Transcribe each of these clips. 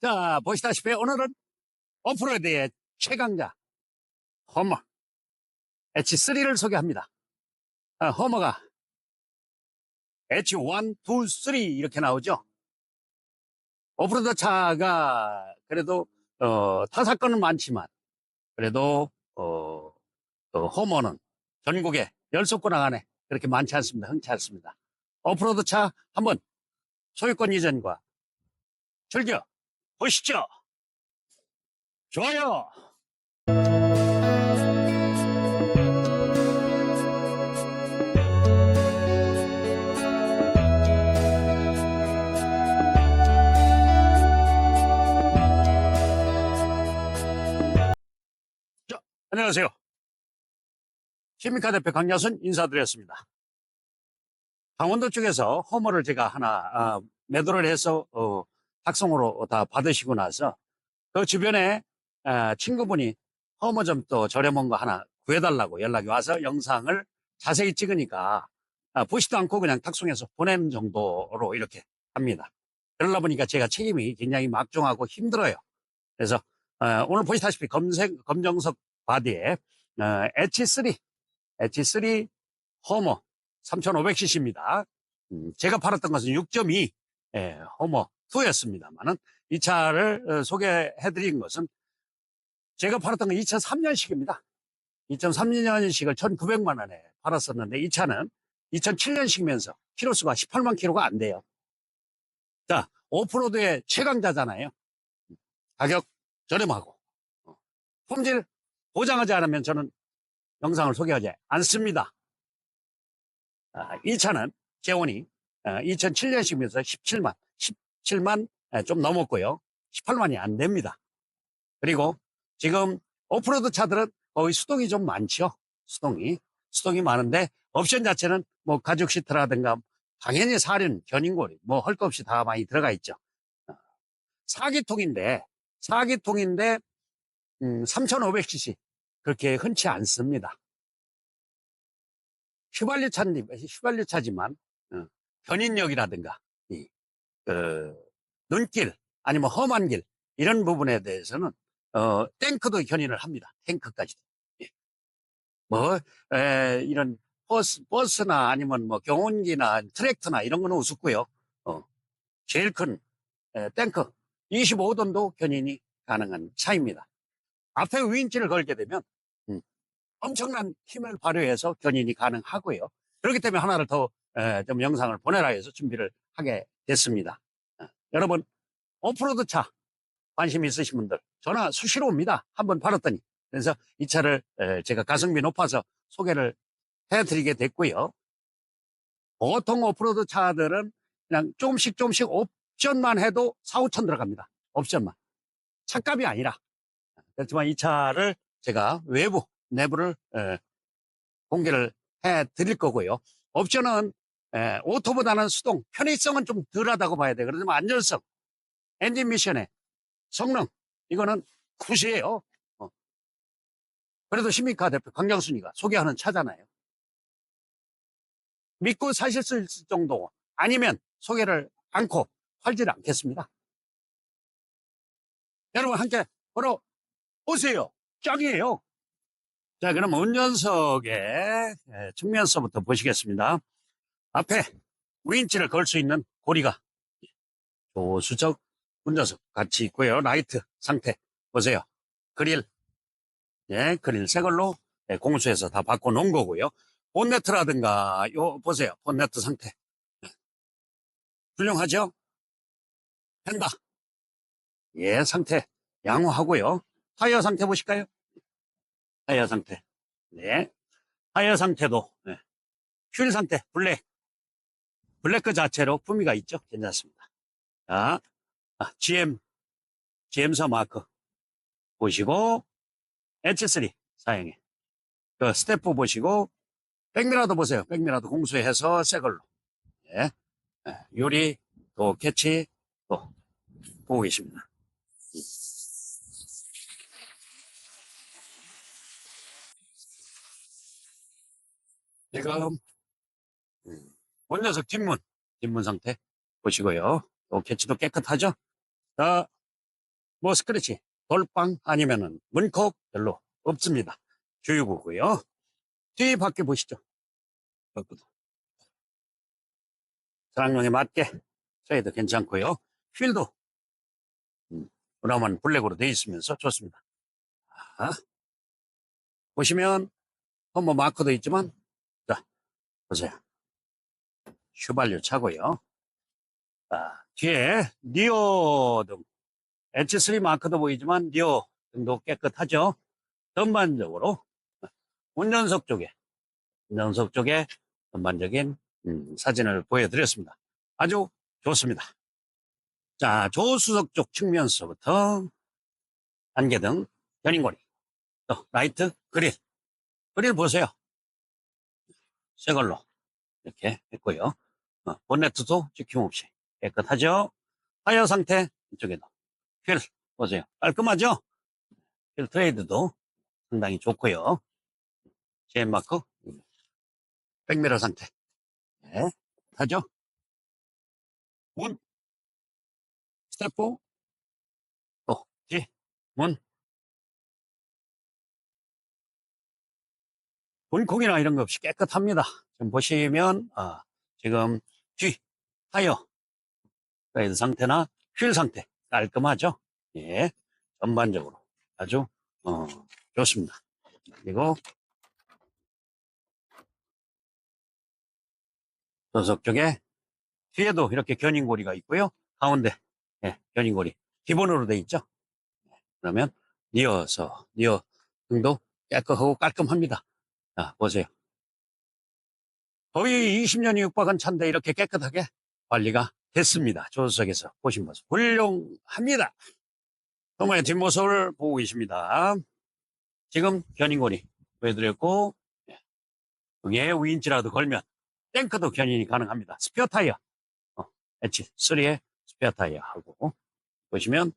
자, 보시다시피 오늘은 오프로드의 최강자, 허머, H3를 소개합니다. 아, 허머가 H1, 2, 3 이렇게 나오죠. 오프로드 차가 그래도 어, 타사건은 많지만 그래도 어, 어, 허머는 전국에 열속권 안에 그렇게 많지 않습니다. 흔치 않습니다. 오프로드 차 한번 소유권 이전과 즐겨 보시죠. 좋아요. 자, 안녕하세요. 시민카 대표 강야순 인사드렸습니다. 강원도 쪽에서 허머를 제가 하나 아, 매도를 해서 어, 학송으로 다 받으시고 나서 그 주변에 아, 친구분이 허머 좀 또 저렴한 거 하나 구해달라고 연락이 와서 영상을 자세히 찍으니까 아, 보지도 않고 그냥 탁송해서 보내는 정도로 이렇게 합니다. 그러다 보니까 제가 책임이 굉장히 막중하고 힘들어요. 그래서 어, 오늘 보시다시피 검색 검정석 바디에 어, H3 H3 허머 3500cc입니다. 음, 제가 팔았던 것은 6.2 예, 허머 2였습니다만은 이 차를 어, 소개해드린 것은 제가 팔았던 건 2003년식입니다. 2003년식을 1,900만 원에 팔았었는데 이 차는 2007년식이면서 키로수가 18만 킬로가 안 돼요. 자, 오프로드의 최강자잖아요. 가격 저렴하고 어, 품질 보장하지 않으면 저는 영상을 소개하지 않습니다. 아, 이 차는 재원이 2007년식이면서 17만, 17만 좀 넘었고요. 18만이 안 됩니다. 그리고 지금 오프로드 차들은 거의 수동이 좀 많죠. 수동이. 수동이 많은데 옵션 자체는 뭐 가죽 시트라든가 당연히 사륜, 견인고리 뭐 할 것 없이 다 많이 들어가 있죠. 어, 사기통인데 사기통인데 음, 3,500cc 그렇게 흔치 않습니다. 휘발유 차 휘발유 차지만 어, 견인력이라든가 이, 그, 눈길 아니면 험한 길 이런 부분에 대해서는 어, 탱크도 견인을 합니다. 탱크까지도. 예. 뭐 에, 이런 버스 버스나 아니면 뭐 경운기나 트랙터나 이런 거는 우습고요. 어, 제일 큰 에, 탱크 25톤도 견인이 가능한 차입니다. 앞에 위인치를 걸게 되면 음, 엄청난 힘을 발휘해서 견인이 가능하고요. 그렇기 때문에 하나를 더좀 영상을 보내라 해서 준비를 하게 됐습니다. 어, 여러분 오프로드 차 관심 있으신 분들 전화 수시로 옵니다. 한번 팔았더니 그래서 이 차를 에, 제가 가성비 높아서 소개를 해드리게 됐고요. 보통 오프로드 차들은 그냥 조금씩 조금씩 옵션만 해도 4, 5천 들어갑니다. 옵션만. 차값이 아니라. 그렇지만 이 차를 제가 외부, 내부를 에, 공개를 해 드릴 거고요. 옵션은 에, 오토보다는 수동, 편의성은 좀 덜하다고 봐야 돼. 그렇지만 안전성, 엔진 미션의 성능, 이거는 굿이에요. 어. 그래도 시민카 대표 강경순이가 소개하는 차잖아요. 믿고 사실 수 있을 정도 아니면 소개를 않고 팔지를 않겠습니다. 여러분 함께 보러 오세요. 짱이에요. 자, 그럼 운전석의 예, 측면서부터 보시겠습니다. 앞에 위인치를 걸 수 있는 고리가 조수적 운전석 같이 있고요. 라이트 상태 보세요. 그릴, 예, 그릴 새 걸로 예, 공수해서 다 바꿔 놓은 거고요. 본네트라든가 요 보세요. 본네트 상태 예. 훌륭하죠? 펜다 예, 상태 양호하고요. 타이어 상태 보실까요? 타이어 상태. 네. 타이어 상태도 네. 휠 상태 블랙. 블랙 그 자체로 품위가 있죠. 괜찮습니다. 자, 아, GM GM사 마크 보시고 H3 사양해. 그 스태프 보시고 백미라도 보세요. 백미라도 공수해서 새 걸로. 예. 예, 유리 또 캐치 또 보고 계십니다. 지금 음, 원녀석 뒷문 뒷문 상태 보시고요. 또 캐치도 깨끗하죠. 자, 뭐 스크래치, 돌빵 아니면은 문콕 별로 없습니다. 주유구고요. 뒤 바퀴 보시죠. 차량용에 맞게 저희도 괜찮고요. 휠도 음, 브라운 블랙으로 되어 있으면서 좋습니다. 자, 보시면 뭐 마크도 있지만 자 보세요. 휘발유 차고요. 자, 뒤에 니오 등 H3 마크도 보이지만 니오 등도 깨끗하죠. 전반적으로 운전석 쪽에 운전석 쪽에 전반적인 음, 사진을 보여드렸습니다. 아주 좋습니다. 자, 조수석 쪽 측면서부터 안개등, 견인고리, 또 라이트, 그릴, 그릴 보세요. 새 걸로 이렇게 했고요. 어, 본네트도 지킴없이 깨끗하죠. 타이어 상태 이쪽에도 휠 보세요. 깔끔하죠. 휠 트레이드도 상당히 좋고요. 제인 마크 백미러 상태 네, 하죠. 문 스태프 또 뒤, 문 문콕이나 이런 거 없이 깨끗합니다. 지금 보시면 아, 지금 뒤 타이어 사이드 상태나 휠 상태 깔끔하죠. 예, 전반적으로 아주 어, 좋습니다. 그리고 조석 쪽에 뒤에도 이렇게 견인고리가 있고요. 가운데 예, 견인고리 기본으로 돼 있죠. 그러면 니어서 니어 등도 깨끗하고 깔끔합니다. 자 보세요. 거의 20년이 육박한 차인데 이렇게 깨끗하게 관리가 됐습니다. 조수석에서 보신 모습 훌륭합니다. 정말 뒷모습을 보고 계십니다. 지금 견인고리 보여드렸고 예, 여기에 우인치라도 걸면 탱크도 견인이 가능합니다. 스페어 타이어 어, H3의 스페어 타이어 하고 보시면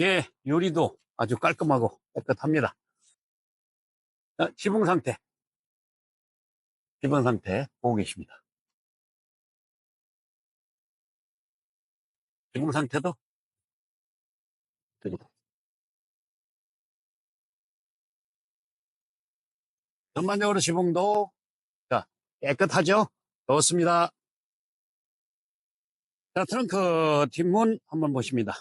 뒤에 유리도 아주 깔끔하고 깨끗합니다. 자, 지붕 상태 지붕 상태 보고 계십니다. 지붕 상태도 드리고. 전반적으로 지붕도 자, 깨끗하죠? 좋습니다. 자, 트렁크 뒷문 한번 보십니다.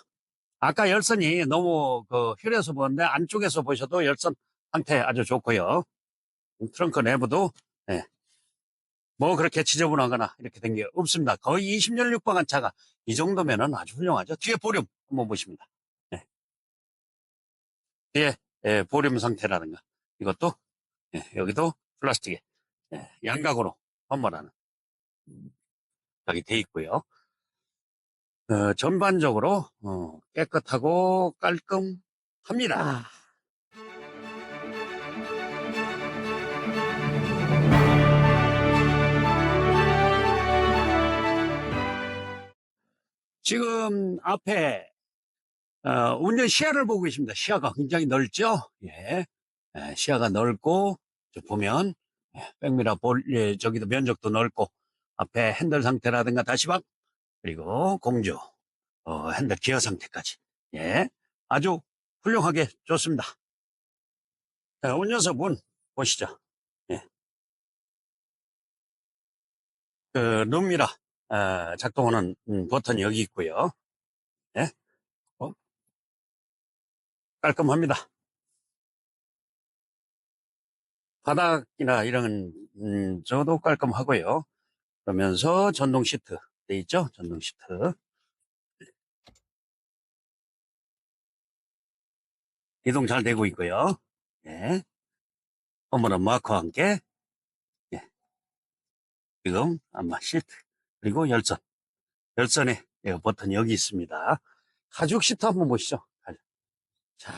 아까 열선이 너무 그 휠에서 보는데 안쪽에서 보셔도 열선 상태 아주 좋고요. 트렁크 내부도 예, 뭐 그렇게 지저분하거나 이렇게 된 게 없습니다. 거의 20년 육박한 차가 이 정도면은 아주 훌륭하죠. 뒤에 보름 한번 보십니다. 예. 뒤에 예, 보름 상태라든가 이것도 예, 여기도 플라스틱에 예, 양각으로 선물하는 여기 돼 있고요. 어, 전반적으로 어, 깨끗하고 깔끔합니다. 지금 앞에 어, 운전 시야를 보고 계십니다. 시야가 굉장히 넓죠? 예. 예, 시야가 넓고 저 보면 예, 백미라 볼 예, 저기도 면적도 넓고 앞에 핸들 상태라든가 다시방 그리고 공조 어, 핸들 기어 상태까지 예 아주 훌륭하게 좋습니다. 자, 운전석 문 보시죠. 예. 그 룸미러 어, 작동하는 음, 버튼이 여기 있고요. 예. 어? 깔끔합니다. 바닥이나 이런 음, 저도 깔끔하고요. 그러면서 전동 시트 돼 있죠? 전동 시트. 이동 잘 되고 있고요. 예. 어머나 마크와 함께 예. 지금 아마 시트 그리고 열선 열선에 예, 버튼 여기 있습니다. 가죽 시트 한번 보시죠. 자,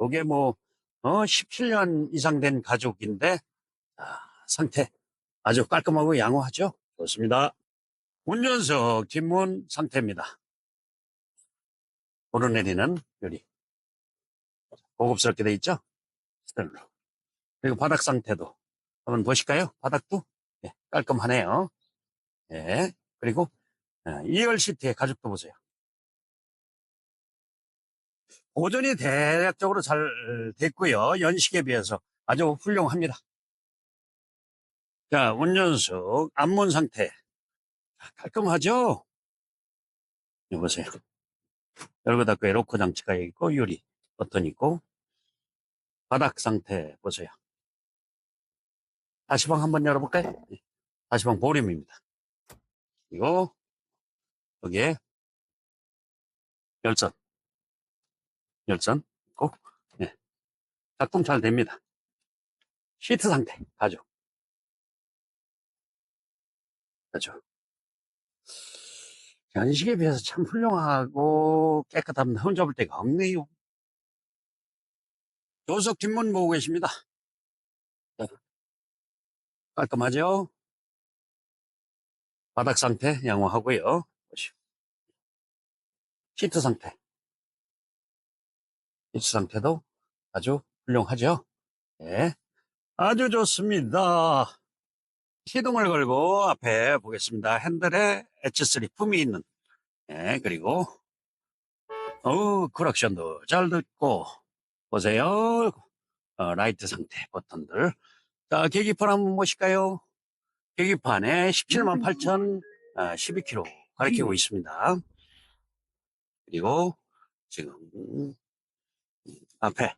요게 뭐 어, 17년 이상 된 가죽인데 아, 상태 아주 깔끔하고 양호하죠. 좋습니다. 운전석 뒷문 상태입니다. 오르내리는 유리 고급스럽게 돼 있죠. 스텔로 그리고 바닥 상태도 한번 보실까요? 바닥도 예, 깔끔하네요. 예, 그리고 2열 시트의 가죽도 보세요. 보존이 대략적으로 잘 됐고요. 연식에 비해서 아주 훌륭합니다. 자, 운전석 앞문 상태 자, 깔끔하죠? 여기 보세요. 열고 닫고 에어컨 장치가 있고 유리 버튼 있고 바닥 상태 보세요. 다시방 한번 열어볼까요? 네. 다시방 보림입니다. 그리고 여기에 열선 열선 있고 예. 작동 잘 됩니다. 시트 상태 가죠. 가죠. 연식에 비해서 참 훌륭하고 깨끗합니다. 흠잡을 데가 없네요. 조석 뒷문 보고 계십니다. 자, 깔끔하죠? 바닥 상태 양호하고요. 시트 상태. 시트 상태도 아주 훌륭하죠? 네. 아주 좋습니다. 시동을 걸고 앞에 보겠습니다. 핸들에 H3 품이 있는, 네, 그리고, 어 크락션도 잘 듣고, 보세요. 어, 라이트 상태 버튼들. 자, 계기판 한번 보실까요? 계기판에 17만 8천, 12km 가리키고 있습니다. 그리고 지금, 앞에,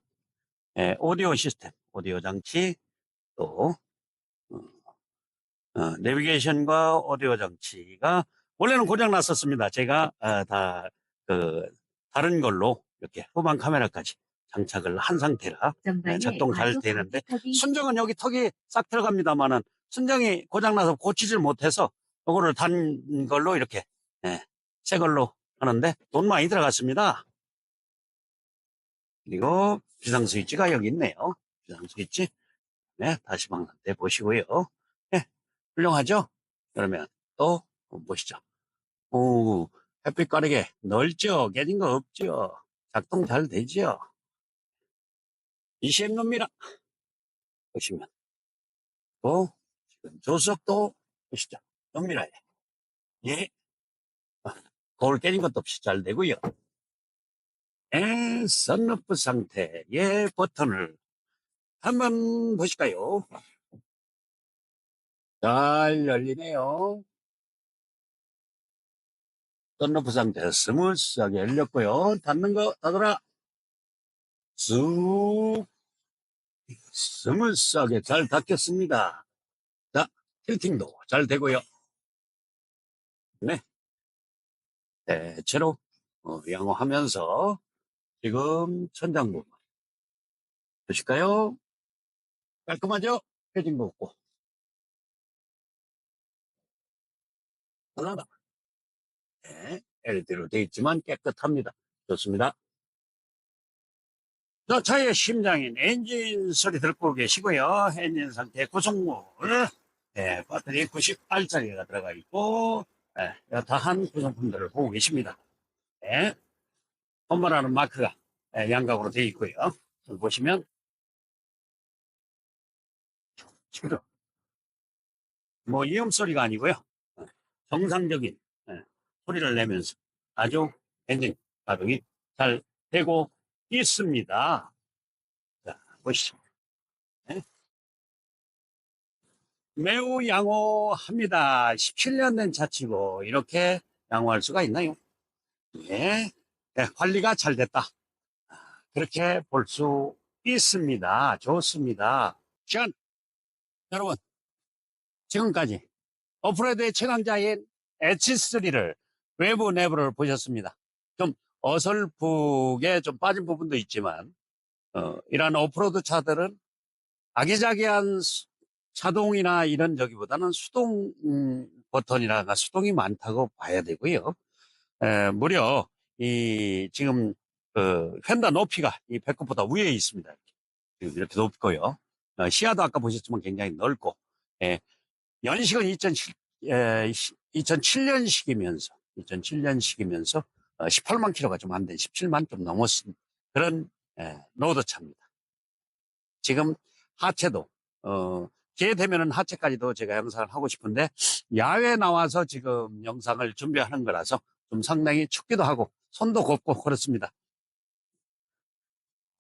예, 오디오 시스템, 오디오 장치, 또, 어, 내비게이션과 오디오 장치가 원래는 고장 났었습니다. 제가 어, 다그 다른 걸로 이렇게 후방 카메라까지 장착을 한 상태라 네, 작동 잘 되는데 순정은 여기 턱이 싹 들어갑니다만은 순정이 고장 나서 고치질 못해서 이거를 단 걸로 이렇게 예, 새 걸로 하는데 돈 많이 들어갔습니다. 그리고 비상 스위치가 여기 있네요. 비상 스위치. 네, 다시 방한테 보시고요. 네, 훌륭하죠? 그러면 또 보시죠. 오, 햇빛 가르게 넓죠? 깨진 거 없죠? 작동 잘 되죠? ECM입니다. 보시면. 또, 지금 조석도 보시죠. 정밀하게. 예. 아, 거울 깨진 것도 없이 잘 되고요. 에, 선루프 상태의 버튼을 한번 보실까요? 잘 열리네요. 선루프 상태 스무스하게 열렸고요. 닫는 거 닫아라. 쑥 스무스하게 잘 닫혔습니다. 자, 틸팅도 잘 되고요. 네. 대체로 어, 양호하면서 지금 천장 부분 보실까요? 깔끔하죠? 펴진 거 없고 하나다. 네, LED로 되어 있지만 깨끗합니다. 좋습니다. 자, 차의 심장인 엔진 소리 듣고 계시고요. 엔진 상태 구성물, 네, 배터리 90R짜리가 들어가 있고, 네, 다한 구성품들을 보고 계십니다. 네, 홈마라는 마크가 네, 양각으로 되어 있고요. 보시면, 지금 뭐 위험 소리가 아니고요. 정상적인 예, 소리를 내면서 아주 엔진 가동이 잘 되고 있습니다. 자, 보시죠. 예. 매우 양호합니다. 17년 된 차치고 이렇게 양호할 수가 있나요? 예, 예, 관리가 잘 됐다. 아, 그렇게 볼 수 있습니다. 좋습니다. 시간 여러분 지금까지 오프로드의 최강자인 H3를 외부 내부를 보셨습니다. 좀 어설프게 좀 빠진 부분도 있지만 어, 이러한 오프로드 차들은 아기자기한 수- 자동이나 이런 저기보다는 수동 음, 버튼이나 수동이 많다고 봐야 되고요. 에, 무려 이 지금 그 휀다 높이가 이 배꼽보다 위에 있습니다. 이렇게, 이렇게 높고요. 어, 시야도 아까 보셨지만 굉장히 넓고 예, 연식은 2007, 2007년식이면서 2007년식이면서 18만 킬로가 좀 안 된 17만 좀 넘었은 그런 예, 로드차입니다. 지금 하체도 어, 기회 되면은 하체까지도 제가 영상을 하고 싶은데 야외 나와서 지금 영상을 준비하는 거라서 좀 상당히 춥기도 하고 손도 곱고 그렇습니다.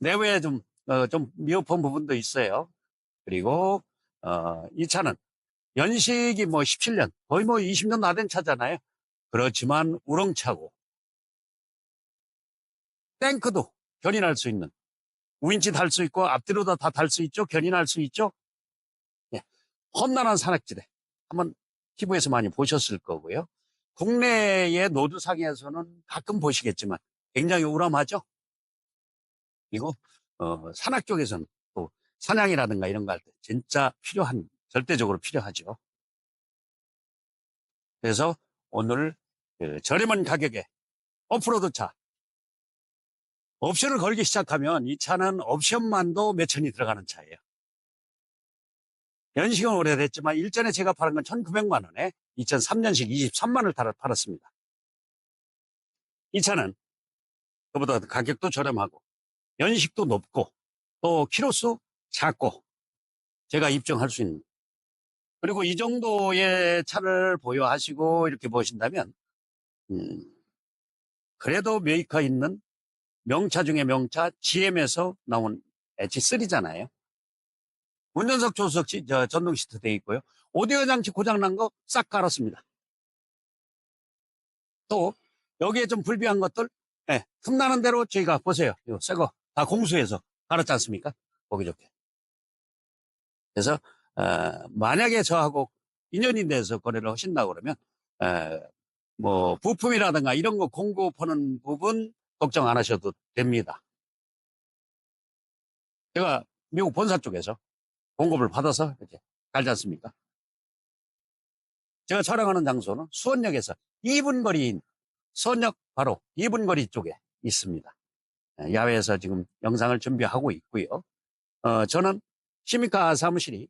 내부에 좀, 어, 좀 미흡한 부분도 있어요. 그리고, 어, 이 차는 연식이 뭐 17년, 거의 뭐 20년 나 된 차잖아요. 그렇지만 우렁차고, 탱크도 견인할 수 있는, 우인치 달 수 있고, 앞뒤로도 다 달 수 있죠. 견인할 수 있죠. 예. 험난한 산악지대. 한번 TV에서 많이 보셨을 거고요. 국내의 노드상에서는 가끔 보시겠지만 굉장히 우람하죠. 그리고 어, 산악 쪽에서는 또 사냥이라든가 이런 거 할 때 진짜 필요한 절대적으로 필요하죠. 그래서 오늘 그 저렴한 가격에 오프로드 차 옵션을 걸기 시작하면 이 차는 옵션만도 몇천이 들어가는 차예요. 연식은 오래됐지만 일전에 제가 팔은 건 1900만 원에 2003년식 23만을 달아 팔았습니다. 이 차는 그보다 가격도 저렴하고 연식도 높고 또 키로수 작고 제가 입증할 수 있는 그리고 이 정도의 차를 보유하시고 이렇게 보신다면 음, 그래도 메이커 있는 명차 중에 명차 GM에서 나온 H3잖아요. 운전석 조수석 시- 저 전동 시트 돼 있고요. 오디오 장치 고장 난 거 싹 갈았습니다. 또 여기에 좀 불비한 것들 예, 틈나는 대로 저희가 보세요. 이거 새거 다 공수해서 갈았지 않습니까? 보기 좋게. 그래서 어, 만약에 저하고 인연이 돼서 거래를 하신다 그러면 에, 뭐 부품이라든가 이런 거 공급하는 부분 걱정 안 하셔도 됩니다. 제가 미국 본사 쪽에서 공급을 받아서 이렇게 갈지 않습니까? 제가 촬영하는 장소는 수원역에서 2분 거리인 수원역 바로 2분 거리 쪽에 있습니다. 예, 야외에서 지금 영상을 준비하고 있고요. 어, 저는 시미카 사무실이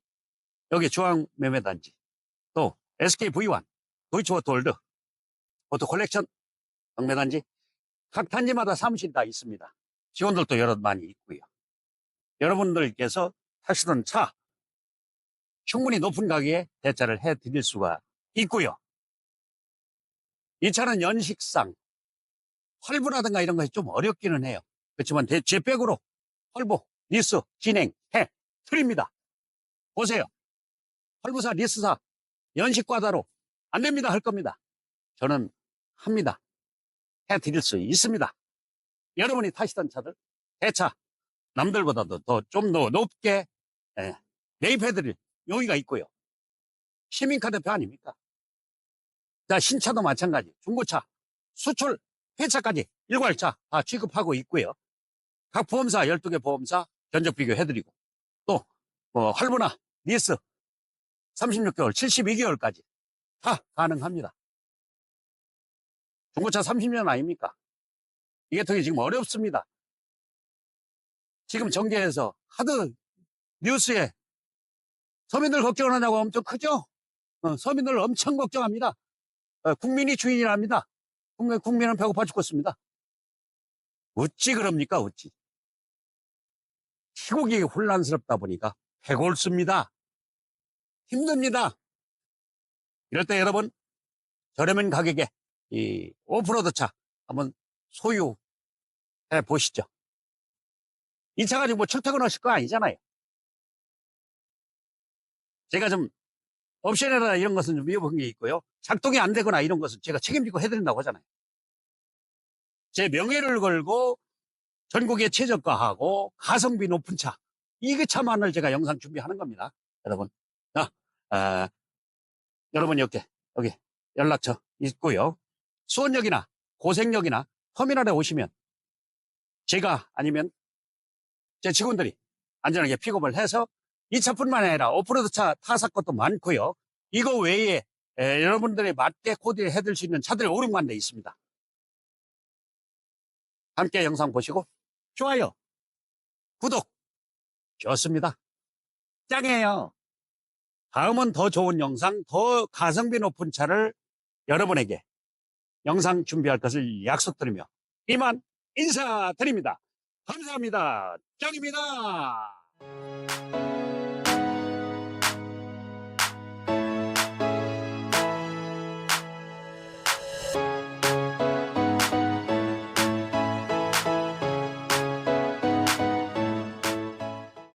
여기 중앙 매매단지 또 SK V1 도이치워터 월드 오토 콜렉션 경매단지 각 단지마다 사무실이 다 있습니다. 직원들도 여러 많이 있고요. 여러분들께서 타시던 차 충분히 높은 가격에 대차를 해 드릴 수가 있고요. 이 차는 연식상 활부라든가 이런 것이 좀 어렵기는 해요. 그렇지만 대- 제 백으로 활부, 리스, 진행, 해 드립니다. 보세요. 활부사, 리스사, 연식과다로 안 됩니다 할 겁니다. 저는 합니다. 해 드릴 수 있습니다. 여러분이 타시던 차들 대차 남들보다도 더 좀 더 높게 예, 매입해 드릴 용의가 있고요. 시민카 대표 아닙니까? 자, 신차도 마찬가지. 중고차, 수출, 회차까지 일괄차 다 취급하고 있고요. 각 보험사 12개 보험사 견적 비교해드리고 또 뭐, 할부나 리스 36개월, 72개월까지 다 가능합니다. 중고차 30년 아닙니까? 이게 되게 지금 어렵습니다. 지금 정계에서 하도 뉴스에 서민들 걱정하냐고 엄청 크죠? 어, 서민들 엄청 걱정합니다. 어, 국민이 주인이랍니다. 국민, 국민은 배고파 죽겠습니다. 어찌 그럽니까, 어찌. 시국이 혼란스럽다 보니까 배골습니다. 힘듭니다. 이럴 때 여러분, 저렴한 가격에 이 오프로드 차 한번 소유해 보시죠. 이 차 가지고 뭐 출퇴근하실 거 아니잖아요. 제가 좀 옵션이나 이런 것은 좀 위험한 게 있고요. 작동이 안 되거나 이런 것은 제가 책임지고 해드린다고 하잖아요. 제 명예를 걸고 전국에 최저가하고 가성비 높은 차, 이그 차만을 제가 영상 준비하는 겁니다. 여러분. 자, 아, 여러분 여기, 여기 연락처 있고요. 수원역이나 고생역이나 터미널에 오시면 제가 아니면 제 직원들이 안전하게 픽업을 해서 이 차뿐만 아니라 오프로드 차 타사 것도 많고요. 이거 외에 에, 여러분들이 맞게 코디를 해드릴 수 있는 차들이 5, 6만 대 있습니다. 함께 영상 보시고 좋아요, 구독 좋습니다. 짱이에요. 다음은 더 좋은 영상, 더 가성비 높은 차를 여러분에게 영상 준비할 것을 약속드리며 이만 인사드립니다. 감사합니다. 짱입니다.